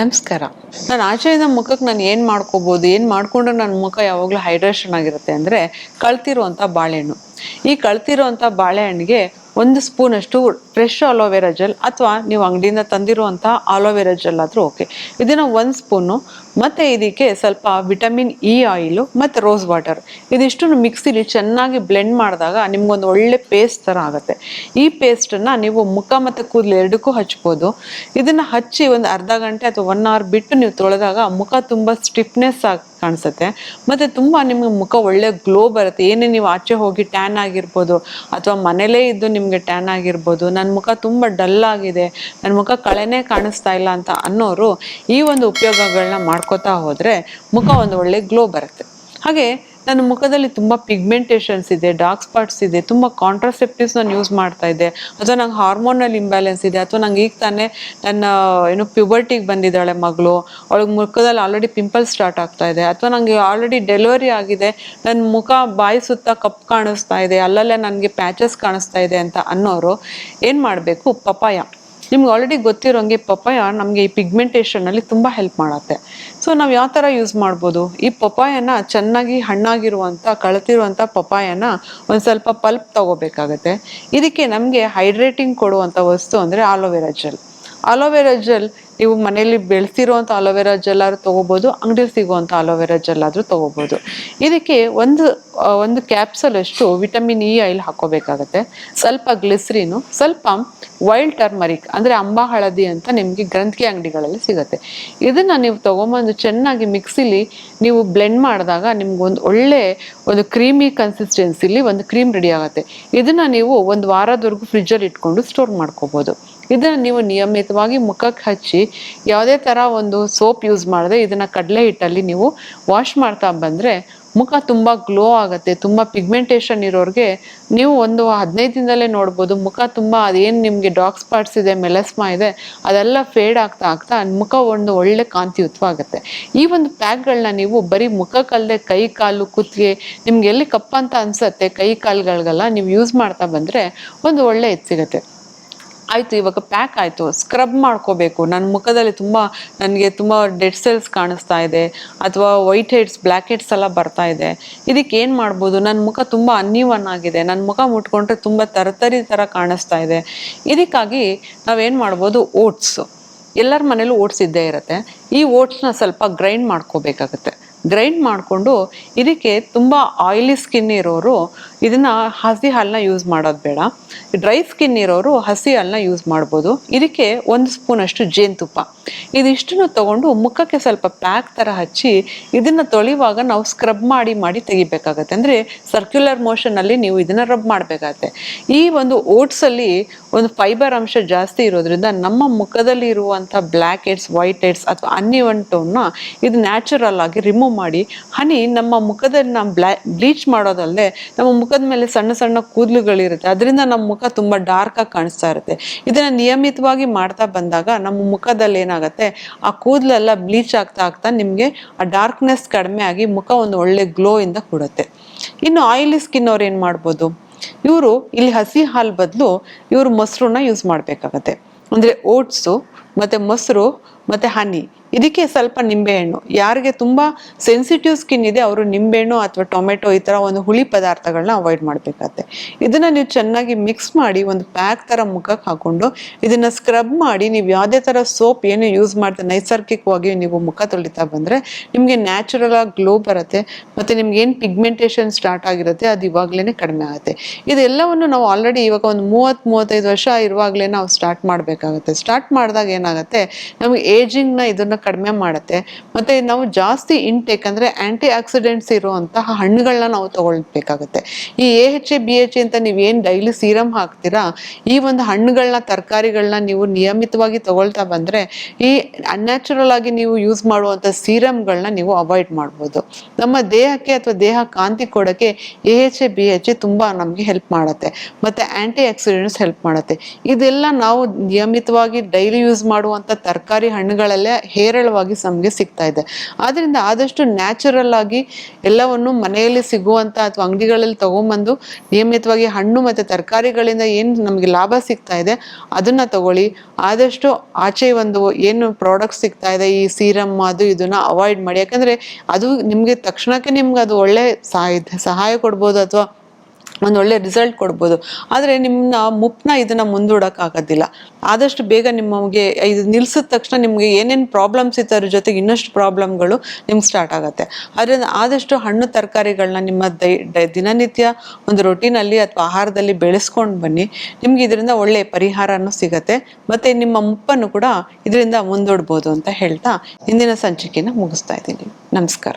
ನಮಸ್ಕಾರ. ನಾನು ಆಚೆಯಿಂದ ಮುಖಕ್ಕೆ ನಾನು ಏನು ಮಾಡ್ಕೋಬೋದು, ಏನು ಮಾಡಿಕೊಂಡ್ರೆ ನನ್ನ ಮುಖ ಯಾವಾಗಲೂ ಹೈಡ್ರೇಷನ್ ಆಗಿರುತ್ತೆ ಅಂದರೆ ಕಳ್ತಿರುವಂಥ ಬಾಳೆಹಣ್ಣು. ಈ ಕಳ್ತಿರುವಂಥ ಬಾಳೆಹಣ್ಣಿಗೆ ಒಂದು ಸ್ಪೂನ್ ಅಷ್ಟು ಫ್ರೆಶ್ ಅಲೋವೆರಾ ಜೆಲ್ ಅಥವಾ ನೀವು ಅಂಗಡಿಯಿಂದ ತಂದಿರುವಂಥ ಅಲೋವೆರಾ ಜೆಲ್ ಆದರೂ ಓಕೆ ಇದನ್ನು ಒಂದು ಸ್ಪೂನು, ಮತ್ತು ಇದಕ್ಕೆ ಸ್ವಲ್ಪ ವಿಟಮಿನ್ ಇ ಆಯಿಲು ಮತ್ತು ರೋಸ್ ವಾಟರ್ ಇದಿಷ್ಟು ಮಿಕ್ಸಿಲಿ ಚೆನ್ನಾಗಿ ಬ್ಲೆಂಡ್ ಮಾಡಿದಾಗ ನಿಮ್ಗೊಂದು ಒಳ್ಳೆ ಪೇಸ್ಟ್ ಥರ ಆಗುತ್ತೆ. ಈ ಪೇಸ್ಟನ್ನು ನೀವು ಮುಖ ಮತ್ತು ಕೂದಲು ಎರಡಕ್ಕೂ ಹಚ್ಬೋದು. ಇದನ್ನು ಹಚ್ಚಿ ಒಂದು ಅರ್ಧ ಗಂಟೆ ಅಥವಾ ಒನ್ ಅವರ್ ಬಿಟ್ಟು ನೀವು ತೊಳೆದಾಗ ಮುಖ ತುಂಬ ಸ್ಟಿಫ್ನೆಸ್ ಆಗಿ ಕಾಣಿಸುತ್ತೆ. ಮತ್ತು ತುಂಬ ನಿಮಗೆ ಮುಖ ಒಳ್ಳೆ ಗ್ಲೋ ಬರುತ್ತೆ. ಏನೇ ನೀವು ಆಚೆ ಹೋಗಿ ಟ್ಯಾನ್ ಆಗಿರ್ಬೋದು, ಅಥವಾ ಮನೇಲೇ ಇದ್ದು ನಿಮಗೆ ಟ್ಯಾನ್ ಆಗಿರ್ಬೋದು ನನ್ನ ಮುಖ ತುಂಬ ಡಲ್ ಆಗಿದೆ ನನ್ನ ಮುಖ ಕಳೆನೇ ಕಾಣಿಸ್ತಾ ಇಲ್ಲ ಅಂತ ಅನ್ನೋರು ಈ ಒಂದು ಉಪಯೋಗಗಳನ್ನ ಮಾಡ್ಕೋತಾ ಹೋದರೆ ಮುಖ ಒಂದು ಒಳ್ಳೆ ಗ್ಲೋ ಬರುತ್ತೆ. ಹಾಗೆ ನನ್ನ ಮುಖದಲ್ಲಿ ತುಂಬ ಪಿಗ್ಮೆಂಟೇಷನ್ಸ್ ಇದೆ ಡಾರ್ಕ್ ಸ್ಪಾಟ್ಸ್ ಇದೆ, ತುಂಬ ಕಾಂಟ್ರಾಸೆಪ್ಟಿವ್ಸ್ ನಾನು ಯೂಸ್ ಮಾಡ್ತಾ ಇದ್ದೆ. ಅಥವಾ ನಂಗೆ ಹಾರ್ಮೋನಲ್ ಇಂಬ್ಯಾಲೆನ್ಸ್ ಇದೆ, ಅಥವಾ ನಂಗೆ ಈಗ ತಾನೇ ನನ್ನ, ಏನು ಪ್ಯೂಬರ್ಟಿಗೆ ಬಂದಿದ್ದಾಳೆ ಮಗಳು, ಅವಳಿಗೆ ಮುಖದಲ್ಲಿ ಆಲ್ರೆಡಿ ಪಿಂಪಲ್ಸ್ ಸ್ಟಾರ್ಟ್ ಆಗ್ತಾ ಇದೆ. ಅಥವಾ ನನಗೆ ಆಲ್ರೆಡಿ ಡೆಲಿವರಿ ಆಗಿದೆ ನನ್ನ ಮುಖ ಬಾಯಿ ಸುತ್ತ ಕಪ್ ಕಾಣಿಸ್ತಾ ಇದೆ, ಅಲ್ಲಲ್ಲೇ ನನಗೆ ಪ್ಯಾಚಸ್ ಕಾಣಿಸ್ತಾ ಇದೆ ಅಂತ ಅನ್ನೋರು ಏನು ಮಾಡಬೇಕು? ಪಪಾಯ. ನಿಮ್ಗೆ ಆಲ್ರೆಡಿ ಗೊತ್ತಿರೋಂಗೆ ಪಪಾಯ ನಮಗೆ ಈ ಪಿಗ್ಮೆಂಟೇಷನಲ್ಲಿ ತುಂಬ ಹೆಲ್ಪ್ ಮಾಡುತ್ತೆ. ಸೊ ನಾವು ಯಾವ ಥರ ಯೂಸ್ ಮಾಡ್ಬೋದು? ಈ ಪಪಾಯನ ಚೆನ್ನಾಗಿ ಹಣ್ಣಾಗಿರುವಂಥ ಕಳತಿರುವಂಥ ಪಪ್ಪಾಯನ ಒಂದು ಸ್ವಲ್ಪ ಪಲ್ಪ್ ತಗೋಬೇಕಾಗತ್ತೆ. ಇದಕ್ಕೆ ನಮಗೆ ಹೈಡ್ರೇಟಿಂಗ್ ಕೊಡುವಂಥ ವಸ್ತು ಅಂದರೆ ಆಲೋವೆರಾ ಜೆಲ್ ಆಲೋವೆರಾ ಜೆಲ್ ನೀವು ಮನೆಯಲ್ಲಿ ಬೆಳೆಸಿರುವಂಥ ಅಲೋವೆರಾ ಜೆಲ್ ಆದ್ರೂ ತೊಗೋಬೋದು ಅಂಗಡಿಯಲ್ಲಿ ಸಿಗುವಂಥ ಅಲೋವೆರಾ ಜೆಲ್ ಆದರೂ ತೊಗೋಬೋದು. ಇದಕ್ಕೆ ಒಂದು ಒಂದು ಕ್ಯಾಪ್ಸಲ್ ಅಷ್ಟು ವಿಟಮಿನ್ ಇ ಆಯಿಲ್ ಹಾಕೋಬೇಕಾಗತ್ತೆ. ಸ್ವಲ್ಪ ಗ್ಲಿಸ್ರಿನು, ಸ್ವಲ್ಪ ವೈಲ್ಡ್ ಟರ್ಮರಿಕ್, ಅಂದರೆ ಅಂಬಾ ಹಳದಿ ಅಂತ ನಿಮಗೆ ಗ್ರಂಥಿ ಅಂಗಡಿಗಳಲ್ಲಿ ಸಿಗುತ್ತೆ. ಇದನ್ನು ನೀವು ತೊಗೊಂಬಂದು ಚೆನ್ನಾಗಿ ಮಿಕ್ಸಿಲಿ ನೀವು ಬ್ಲೆಂಡ್ ಮಾಡಿದಾಗ ನಿಮ್ಗೊಂದು ಒಳ್ಳೆ ಒಂದು ಕ್ರೀಮಿ ಕನ್ಸಿಸ್ಟೆನ್ಸಿಲಿ ಒಂದು ಕ್ರೀಮ್ ರೆಡಿ ಆಗುತ್ತೆ. ಇದನ್ನು ನೀವು ಒಂದು ವಾರದವರೆಗೂ ಫ್ರಿಜ್ಜಲ್ಲಿ ಇಟ್ಕೊಂಡು ಸ್ಟೋರ್ ಮಾಡ್ಕೋಬೋದು. ಇದನ್ನು ನೀವು ನಿಯಮಿತವಾಗಿ ಮುಖಕ್ಕೆ ಹಚ್ಚಿ ಯಾವುದೇ ಥರ ಒಂದು ಸೋಪ್ ಯೂಸ್ ಮಾಡದೆ ಇದನ್ನು ಕಡಲೆ ಹಿಟ್ಟಲ್ಲಿ ನೀವು ವಾಶ್ ಮಾಡ್ತಾ ಬಂದರೆ ಮುಖ ತುಂಬ ಗ್ಲೋ ಆಗುತ್ತೆ, ತುಂಬ ಪಿಗ್ಮೆಂಟೇಷನ್ ಇರೋರಿಗೆ ನೀವು ಒಂದು ಹದಿನೈದು ದಿನದಲ್ಲೇ ನೋಡ್ಬೋದು, ಮುಖ ತುಂಬ ಅದೇನು ನಿಮಗೆ ಡಾರ್ಕ್ ಸ್ಪಾಟ್ಸ್ ಇದೆ ಮೆಲಸ್ಮಾ ಇದೆ, ಅದೆಲ್ಲ ಫೇಡ್ ಆಗ್ತಾ ಆಗ್ತಾ ಮುಖ ಒಂದು ಒಳ್ಳೆ ಕಾಂತಿಯುತವಾಗುತ್ತೆ. ಈ ಒಂದು ಪ್ಯಾಕ್ಗಳನ್ನ ನೀವು ಬರೀ ಮುಖಕ್ಕಲ್ಲದೆ ಕೈ ಕಾಲು ಕುತ್ತಿಗೆ ನಿಮ್ಗೆ ಎಲ್ಲಿ ಕಪ್ಪಂತ ಅನ್ಸತ್ತೆ ಕೈ ಕಾಲುಗಳಿಗೆಲ್ಲ ನೀವು ಯೂಸ್ ಮಾಡ್ತಾ ಬಂದರೆ ಒಂದು ಒಳ್ಳೆ ಇದು ಸಿಗುತ್ತೆ. ಆಯಿತು, ಇವಾಗ ಪ್ಯಾಕ್ ಆಯಿತು. ಸ್ಕ್ರಬ್ ಮಾಡ್ಕೋಬೇಕು. ನನ್ನ ಮುಖದಲ್ಲಿ ತುಂಬ, ನನಗೆ ತುಂಬ ಡೆಡ್ ಸೆಲ್ಸ್ ಕಾಣಿಸ್ತಾ ಇದೆ. ಅಥವಾ ವೈಟ್ ಹೆಡ್ಸ್ ಬ್ಲ್ಯಾಕ್ ಹೆಡ್ಸ್ ಎಲ್ಲ ಬರ್ತಾ ಇದೆ. ಇದಕ್ಕೆ ಏನು ಮಾಡ್ಬೋದು? ನನ್ನ ಮುಖ ತುಂಬ ಅನ್ನೀವನ್ ಆಗಿದೆ ನನ್ನ ಮುಖ ಮುಟ್ಕೊಂಡ್ರೆ ತುಂಬ ತರತರಿ ಥರ ಕಾಣಿಸ್ತಾ ಇದೆ. ಇದಕ್ಕಾಗಿ ನಾವೇನು ಮಾಡ್ಬೋದು? ಓಟ್ಸು ಎಲ್ಲರ ಮನೇಲೂ ಓಟ್ಸ್ ಇದ್ದೇ ಇರುತ್ತೆ. ಈ ಓಟ್ಸ್ನ ಸ್ವಲ್ಪ ಗ್ರೈಂಡ್ ಮಾಡ್ಕೋಬೇಕಾಗತ್ತೆ. ಗ್ರೈಂಡ್ ಮಾಡಿಕೊಂಡು ಇದಕ್ಕೆ ತುಂಬ ಆಯಿಲಿ ಸ್ಕಿನ್ ಇರೋರು ಇದನ್ನು ಹಸಿ ಹಾಲನ್ನ ಯೂಸ್ ಮಾಡೋದು ಬೇಡ. ಡ್ರೈ ಸ್ಕಿನ್ ಇರೋರು ಹಸಿ ಹಾಲನ್ನ ಯೂಸ್ ಮಾಡ್ಬೋದು. ಇದಕ್ಕೆ ಒಂದು ಸ್ಪೂನ್ ಅಷ್ಟು ಜೇನುತುಪ್ಪ. ಇದಿಷ್ಟನ್ನು ತಗೊಂಡು ಮುಖಕ್ಕೆ ಸ್ವಲ್ಪ ಪ್ಯಾಕ್ ಥರ ಹಚ್ಚಿ ಇದನ್ನು ತೊಳೆಯುವಾಗ ನಾವು ಸ್ಕ್ರಬ್ ಮಾಡಿ ಮಾಡಿ ತೆಗಿಬೇಕಾಗತ್ತೆ. ಅಂದರೆ ಸರ್ಕ್ಯುಲರ್ ಮೋಷನಲ್ಲಿ ನೀವು ಇದನ್ನು ರಬ್ ಮಾಡಬೇಕಾಗತ್ತೆ. ಈ ಒಂದು ಓಟ್ಸಲ್ಲಿ ಒಂದು ಫೈಬರ್ ಅಂಶ ಜಾಸ್ತಿ ಇರೋದ್ರಿಂದ ನಮ್ಮ ಮುಖದಲ್ಲಿ ಇರುವಂಥ ಬ್ಲ್ಯಾಕ್ ಹೆಡ್ಸ್ ವೈಟ್ ಹೆಡ್ಸ್ ಅಥವಾ ಅನ್ನಿವನ್ ಟೋನ್ನ ಇದು ನ್ಯಾಚುರಲ್ ಆಗಿ ರಿಮೂವ್ ಮಾಡಿ ಹನಿ ನಮ್ಮ ಮುಖದಲ್ಲಿ ನಾವು ಬ್ಲಾ, ಬ್ಲೀಚ್ ಮಾಡೋದಲ್ಲದೆ ನಮ್ಮ ಮುಖದ ಮೇಲೆ ಸಣ್ಣ ಸಣ್ಣ ಕೂದಲುಗಳಿರುತ್ತೆ. ಅದರಿಂದ ನಮ್ಮ ಮುಖ ತುಂಬ ಡಾರ್ಕ್ ಆಗಿ ಕಾಣಿಸ್ತಾ ಇರುತ್ತೆ. ಇದನ್ನ ನಿಯಮಿತವಾಗಿ ಮಾಡ್ತಾ ಬಂದಾಗ ನಮ್ಮ ಮುಖದಲ್ಲಿ ಏನಾಗುತ್ತೆ, ಆ ಕೂದಲೆಲ್ಲ ಬ್ಲೀಚ್ ಆಗ್ತಾ ಆಗ್ತಾ ನಿಮಗೆ ಆ ಡಾರ್ಕ್ನೆಸ್ ಕಡಿಮೆ ಆಗಿ ಮುಖ ಒಂದು ಒಳ್ಳೆ ಗ್ಲೋ ಇಂದ ಕೊಡುತ್ತೆ. ಇನ್ನು ಆಯಿಲಿ ಸ್ಕಿನ್ ಅವ್ರು ಏನು ಮಾಡ್ಬೋದು? ಇವರು ಇಲ್ಲಿ ಹಸಿ ಹಾಲು ಬದಲು ಇವರು ಮೊಸರನ್ನ ಯೂಸ್ ಮಾಡಬೇಕಾಗತ್ತೆ. ಅಂದರೆ ಓಟ್ಸು ಮತ್ತು ಮೊಸರು ಮತ್ತು ಹನಿ. ಇದಕ್ಕೆ ಸ್ವಲ್ಪ ನಿಂಬೆಹಣ್ಣು. ಯಾರಿಗೆ ತುಂಬ ಸೆನ್ಸಿಟಿವ್ ಸ್ಕಿನ್ ಇದೆ, ಅವರು ನಿಂಬೆಹಣ್ಣು ಅಥವಾ ಟೊಮೆಟೊ ಈ ಥರ ಒಂದು ಹುಳಿ ಪದಾರ್ಥಗಳನ್ನ ಅವಾಯ್ಡ್ ಮಾಡಬೇಕಾಗತ್ತೆ. ಇದನ್ನು ನೀವು ಚೆನ್ನಾಗಿ ಮಿಕ್ಸ್ ಮಾಡಿ ಒಂದು ಪ್ಯಾಕ್ ಥರ ಮುಖಕ್ಕೆ ಹಾಕೊಂಡು ಇದನ್ನು ಸ್ಕ್ರಬ್ ಮಾಡಿ, ನೀವು ಯಾವುದೇ ಥರ ಸೋಪ್ ಏನು ಯೂಸ್ ಮಾಡಿದೆ ನೈಸರ್ಗಿಕವಾಗಿ ನೀವು ಮುಖ ತೊಳಿತಾ ಬಂದರೆ ನಿಮಗೆ ನ್ಯಾಚುರಲ್ ಆಗಿ ಗ್ಲೋ ಬರುತ್ತೆ ಮತ್ತು ನಿಮ್ಗೆ ಏನು ಪಿಗ್ಮೆಂಟೇಷನ್ ಸ್ಟಾರ್ಟ್ ಆಗಿರುತ್ತೆ ಅದು ಇವಾಗಲೇ ಕಡಿಮೆ ಆಗುತ್ತೆ. ಇದೆಲ್ಲವನ್ನು ನಾವು ಆಲ್ರೆಡಿ ಇವಾಗ ಒಂದು ಮೂವತ್ತು ಮೂವತ್ತೈದು ವರ್ಷ ಇರುವಾಗಲೇ ನಾವು ಸ್ಟಾರ್ಟ್ ಮಾಡಬೇಕಾಗುತ್ತೆ. ಸ್ಟಾರ್ಟ್ ಮಾಡಿದಾಗ ಏನಾಗುತ್ತೆ, ನಮಗೆ ಏಜಿಂಗ್ನ ಇದನ್ನು ಕಡಿಮೆ ಮಾಡುತ್ತೆ. ಮತ್ತು ನಾವು ಜಾಸ್ತಿ ಇಂಟೇಕ್ ಅಂದರೆ ಆ್ಯಂಟಿ ಆಕ್ಸಿಡೆಂಟ್ಸ್ ಇರುವಂತಹ ಹಣ್ಣುಗಳನ್ನ ನಾವು ತಗೊಳ್ಬೇಕಾಗುತ್ತೆ. ಈ A H A B H ಅಂತ ನೀವು ಏನು ಡೈಲಿ ಸೀರಮ್ ಹಾಕ್ತೀರಾ, ಈ ಒಂದು ಹಣ್ಣುಗಳನ್ನ ತರಕಾರಿಗಳನ್ನ ನೀವು ನಿಯಮಿತವಾಗಿ ತಗೊಳ್ತಾ ಬಂದರೆ ಈ ಅನ್ಯಾಚುರಲ್ ಆಗಿ ನೀವು ಯೂಸ್ ಮಾಡುವಂಥ ಸೀರಮ್ಗಳನ್ನ ನೀವು ಅವಾಯ್ಡ್ ಮಾಡ್ಬೋದು. ನಮ್ಮ ದೇಹಕ್ಕೆ ಅಥವಾ ದೇಹ ಕಾಂತಿ ಕೊಡೋಕ್ಕೆ A H A B H A ತುಂಬ ನಮಗೆ ಹೆಲ್ಪ್ ಮಾಡುತ್ತೆ. ಮತ್ತು ಆ್ಯಂಟಿ ಆಕ್ಸಿಡೆಂಟ್ಸ್ ಹೆಲ್ಪ್ ಮಾಡುತ್ತೆ. ಇದೆಲ್ಲ ನಾವು ನಿಯಮಿತವಾಗಿ ಡೈಲಿ ಯೂಸ್ ಮಾಡುವಂಥ ತರಕಾರಿ ಹಣ್ಣು ಹಣ್ಣುಗಳಲ್ಲೇ ಹೇರಳವಾಗಿ ನಮಗೆ ಸಿಗ್ತಾ ಇದೆ. ಆದ್ರಿಂದ ಆದಷ್ಟು ನ್ಯಾಚುರಲ್ ಆಗಿ ಎಲ್ಲವನ್ನು ಮನೆಯಲ್ಲಿ ಸಿಗುವಂತ ಅಥವಾ ಅಂಗಡಿಗಳಲ್ಲಿ ತಗೊಂಬಂದು ನಿಯಮಿತವಾಗಿ ಹಣ್ಣು ಮತ್ತೆ ತರಕಾರಿಗಳಿಂದ ಏನು ನಮಗೆ ಲಾಭ ಸಿಗ್ತಾ ಇದೆ, ಅದನ್ನ ತಗೊಳ್ಳಿ. ಆದಷ್ಟು ಆಚೆ ಒಂದು ಏನು ಪ್ರಾಡಕ್ಟ್ ಸಿಗ್ತಾ ಇದೆ, ಈ ಸೀರಮ್ ಅದು ಇದನ್ನ ಅವಾಯ್ಡ್ ಮಾಡಿ. ಯಾಕಂದ್ರೆ ಅದು ನಿಮ್ಗೆ ತಕ್ಷಣಕ್ಕೆ ನಿಮ್ಗೆ ಅದು ಒಳ್ಳೆ ಸಹಾಯ ಸಹಾಯ ಕೊಡ್ಬೋದು ಅಥವಾ ಒಂದು ಒಳ್ಳೆ ರಿಸಲ್ಟ್ ಕೊಡ್ಬೋದು. ಆದರೆ ನಿಮ್ಮನ್ನ ಮುಪ್ಪನ್ನ ಇದನ್ನು ಮುಂದೂಡೋಕ್ಕಾಗೋದಿಲ್ಲ ಆದಷ್ಟು ಬೇಗ ನಿಮಗೆ ಇದು ನಿಲ್ಸಿದ ತಕ್ಷಣ ನಿಮಗೆ ಏನೇನು ಪ್ರಾಬ್ಲಮ್ಸ್ ಇತ್ತು ಅದ್ರ ಜೊತೆಗೆ ಇನ್ನಷ್ಟು ಪ್ರಾಬ್ಲಮ್ಗಳು ನಿಮ್ಗೆ ಸ್ಟಾರ್ಟ್ ಆಗುತ್ತೆ. ಅದರಿಂದ ಆದಷ್ಟು ಹಣ್ಣು ತರಕಾರಿಗಳನ್ನ ನಿಮ್ಮ ದೈ ದಿನನಿತ್ಯ ಒಂದು ರೊಟೀನಲ್ಲಿ ಅಥವಾ ಆಹಾರದಲ್ಲಿ ಬೆಳೆಸ್ಕೊಂಡು ಬನ್ನಿ. ನಿಮ್ಗೆ ಇದರಿಂದ ಒಳ್ಳೆ ಪರಿಹಾರನೂ ಸಿಗುತ್ತೆ. ಮತ್ತು ನಿಮ್ಮ ಮುಪ್ಪನ್ನು ಕೂಡ ಇದರಿಂದ ಮುಂದೂಡ್ಬೋದು ಅಂತ ಹೇಳ್ತಾ ಇಂದಿನ ಸಂಚಿಕೆಯನ್ನು ಮುಗಿಸ್ತಾ ಇದ್ದೀನಿ. ನಮಸ್ಕಾರ.